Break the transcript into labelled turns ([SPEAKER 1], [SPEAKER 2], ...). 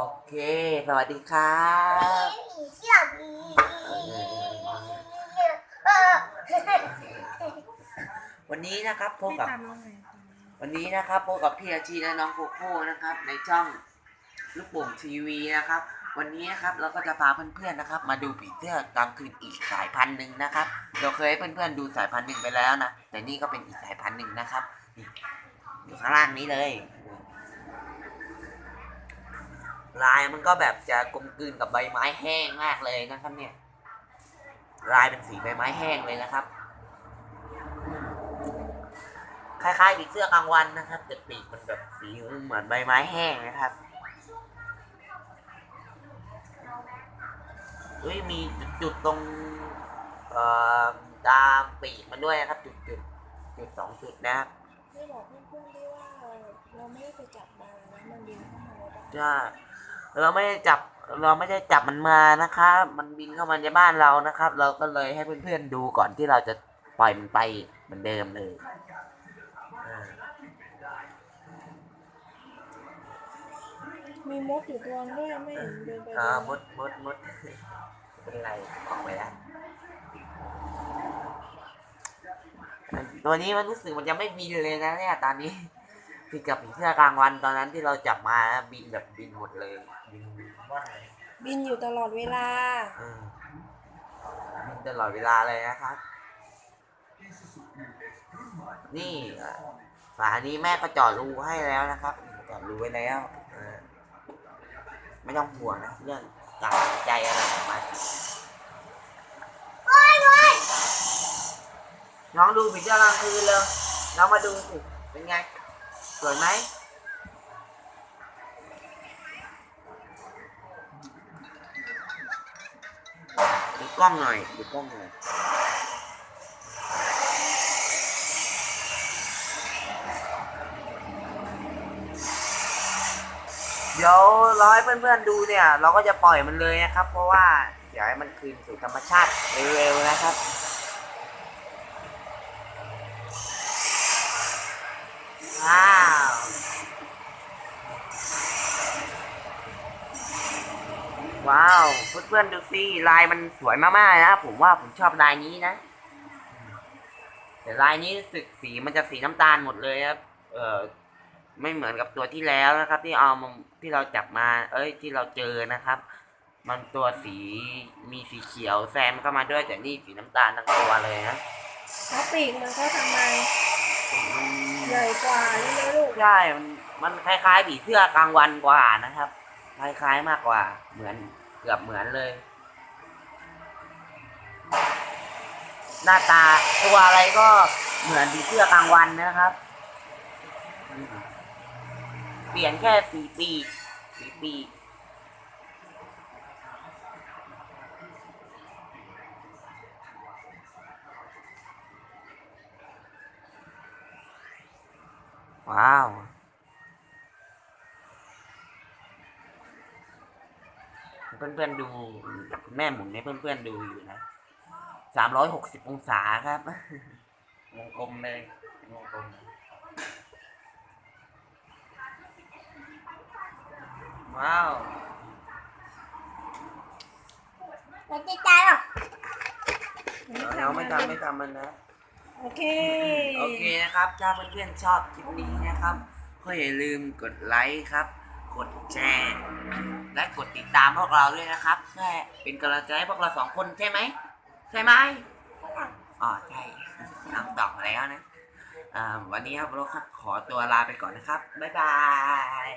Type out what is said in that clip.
[SPEAKER 1] โอเค สวัสดีครับ
[SPEAKER 2] ผีเสื้อผีเออ
[SPEAKER 1] วันนี้นะครับพบ
[SPEAKER 3] ไม่
[SPEAKER 1] กับ
[SPEAKER 3] ตามลงเลย
[SPEAKER 1] วันนี้นะครับพบกับพี่อาชีและน้องโคโค่นะครับ ในช่องลูกโป่งทีวีนะครับ วันนี้นะครับเราก็จะพาเพื่อนๆนะครับ มาดูผีเสื้อกลางคืนอีกสายพันธุ์หนึ่งนะครับ เราเคยให้เพื่อนๆดูสายพันธุ์หนึ่งไปแล้วนะ แต่นี่ก็เป็นอีกสายพันธุ์หนึ่งนะครับนี่อยู่ข้างล่างนี้เลย ลายมันก็แบบจะกลมกลืนกับใบไม้แห้งมากเลยนะครับเนี่ย ลายเป็นสีใบไม้แห้งเลยนะครับ คล้ายๆผีเสื้อกลางวันนะครับแต่ปีกมันแบบสีเหมือนใบไม้แห้งนะครับเฮ้ยมีจุดๆตรงเอ่อตามปีกมันด้วยนะครับ จุดๆจุดสองจุดนะครับ
[SPEAKER 3] ไม่บอกเพื่อนๆด้วยว่าเราไม่ได้ไปจับมานะมันบินเข้ามาในบ้าน
[SPEAKER 1] ใช่ เราไม่ได้จับเราไม่ได้จับมันมานะครับ มันบินเข้ามาในบ้านเรานะครับ เราก็เลยให้เพื่อนๆดูก่อนที่เราจะปล่อยมันไปเหมือนเดิมเลยอ่า
[SPEAKER 3] มีมดอยู่ตัวนึงด้วยไม่เห็นเดินไป
[SPEAKER 1] อ่า
[SPEAKER 3] เลย
[SPEAKER 1] มดมดมดเป็นไรออกไปแล้วตัวนี้มันรู้สึกมันจะไม่บินเลยนะเนี่ยตอนนี้ ผิดกับผีเสื้อกลางวันตอนนั้นที่เราจับมาบินแบบบินหมดเลยบินว่อนเลย
[SPEAKER 3] บินอยู่ตลอดเวลา
[SPEAKER 1] เออบินตลอดเวลาเลยนะครับ นี่อะฝานี้แม่ก็เจาะรูให้แล้วนะครับเจาะรูไว้แล้วเออไม่ต้องห่วงนะเรื่องการหายใจอะไรของมัน
[SPEAKER 2] โอ้ยโอ้ย
[SPEAKER 1] น้องดูผีเสื้อกลางคืนเลยน้องมาดูสิเป็นไง สวยไหมดูกล้องหน่อยดูกล้องหน่อยเดี๋ยวรอให้เพื่อนๆดูเนี่ย เราก็จะปล่อยมันเลยนะครับ เพราะว่าอยากให้มันคืนสู่ธรรมชาติเร็วๆนะครับ ว้าว ว้าว เพื่อนๆดูสิลายมันสวยมากๆนะผมว่าผมชอบลายนี้นะ แต่ลายนี้รู้สึกสีมันจะสีน้ำตาลหมดเลยครับ เออไม่เหมือนกับตัวที่แล้วนะครับ ที่เอามาที่เราจับมา เอ้ย ที่เราเจอนะครับ มันตัวสีมีสีเขียวแซมเข้ามาด้วยแต่นี่สีน้ำตาลทั้งตัวเลยนะ
[SPEAKER 3] เขาปีกมันเขาทำไม
[SPEAKER 1] อืม
[SPEAKER 3] ใหญ่กว่านี่นะลูก
[SPEAKER 1] ใช่มันมันคล้ายๆผีเสื้อกลางวันกว่านะครับ คล้ายๆมากกว่า เหมือนเกือบเหมือนเลย หน้าตาตัวอะไรก็เหมือนผีเสื้อกลางวันนะครับ เปลี่ยนแค่สีปีกสีปีกว้าว เพื่อนๆดูคุณแม่หมุนให้เพื่อนๆดูอยู่นะสามร้อยหกสิบองศาครับวงกลมเลยวงกลมว้าว
[SPEAKER 2] ไม่ติดใจหรอก
[SPEAKER 1] เราไม่ทำไม่ทำมันนะ
[SPEAKER 3] โอเค
[SPEAKER 1] โอเคนะครับ ถ้าเพื่อนๆชอบคลิปนี้นะครับ ก็อย่าลืมกดไลค์ครับ กดแชร์ และกดติดตามพวกเราด้วยนะครับเพื่อเป็นกำลังใจให้พวกเราสองคนใช่ไหมใช่ไหมอ๋อใช่น้องตอบมาแล้วนะวันนี้ครับเราขอตัวลาไปก่อนนะครับ บ๊ายบาย